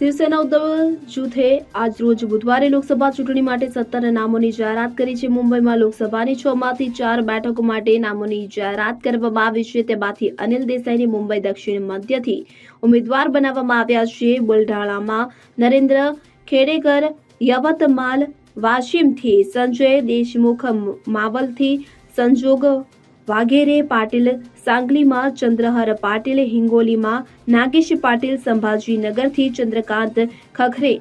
શિવસેના ઉદ્ધવ જૂથે આજ રોજ બુધવારે લોકસભા ચૂંટણી માટે સત્તર નામોની જાહેરાત કરી છે. મુંબઈમાં લોકસભાની છ માંથી ચાર બેઠકો માટે નામોની જાહેરાત કરવામાં આવી છે. તેમાંથી અનિલ દેસાઈને મુંબઈ દક્ષિણ મધ્યથી ઉમેદવાર બનાવવામાં આવ્યા છે. બુલઢાણામાં નરેન્દ્ર ખેડેકર, યવતમાલ, વાશિમથી સંજય દેશમુખ, માવલથી સંજોગ વાઘેરે પાટીલ, સાંગલીમાં ચંદ્રહર પાટીલ, હિંગોલીમાં નાગેશ પાટીલ, સંભાજીનગરથી ચંદ્રકાંત ખખરે.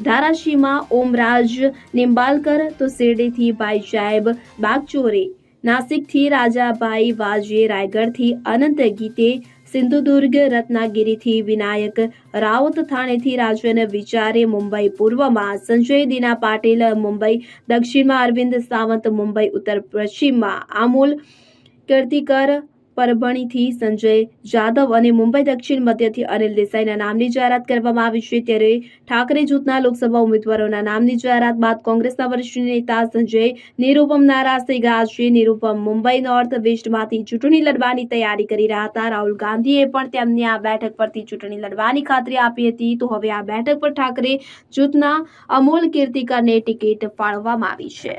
ધારાશીમાં ઓમરાજ નિંબાલકર, તો શેરડીથી ભાઈ સાહેબ બાગચોરે. નાસિકથી રાજાભાઈ વાજે, રાયગઢથી અનંત ગીતે સિંધુદુર્ગ રત્નાગીરીથી વિનાયક રાવત થાણેથી રાજન વિચારે મુંબઈ પૂર્વમાં સંજય દીના પાટીલ મુંબઈ, દક્ષિણમાં અરવિંદ સાવંત મુંબઈ, ઉત્તર પશ્ચિમમાં આમૂલ કીર્તિકર પરભણીથી સંજય જાદવ અને મુંબઈ દક્ષિણ મધ્યથી અનિલ દેસાઈના નામની જાહેરાત કરવામાં આવી છે. ત્યારે ઠાકરે જૂથના લોકસભા ઉમેદવારોના નામની જાહેરાત બાદ કોંગ્રેસના વરિષ્ઠ નેતા સંજય નિરૂપમ નારાજ થઈ ગયા છે. નિરૂપમ મુંબઈ નોર્થ વેસ્ટમાંથી ચૂંટણી લડવાની તૈયારી કરી રહ્યા હતા. રાહુલ ગાંધીએ પણ તેમને આ બેઠક પરથી ચૂંટણી લડવાની ખાતરી આપી હતી. તો હવે આ બેઠક પર ઠાકરે જૂથના અમોલ કીર્તિકરને ટિકિટ ફાળવવામાં આવી છે.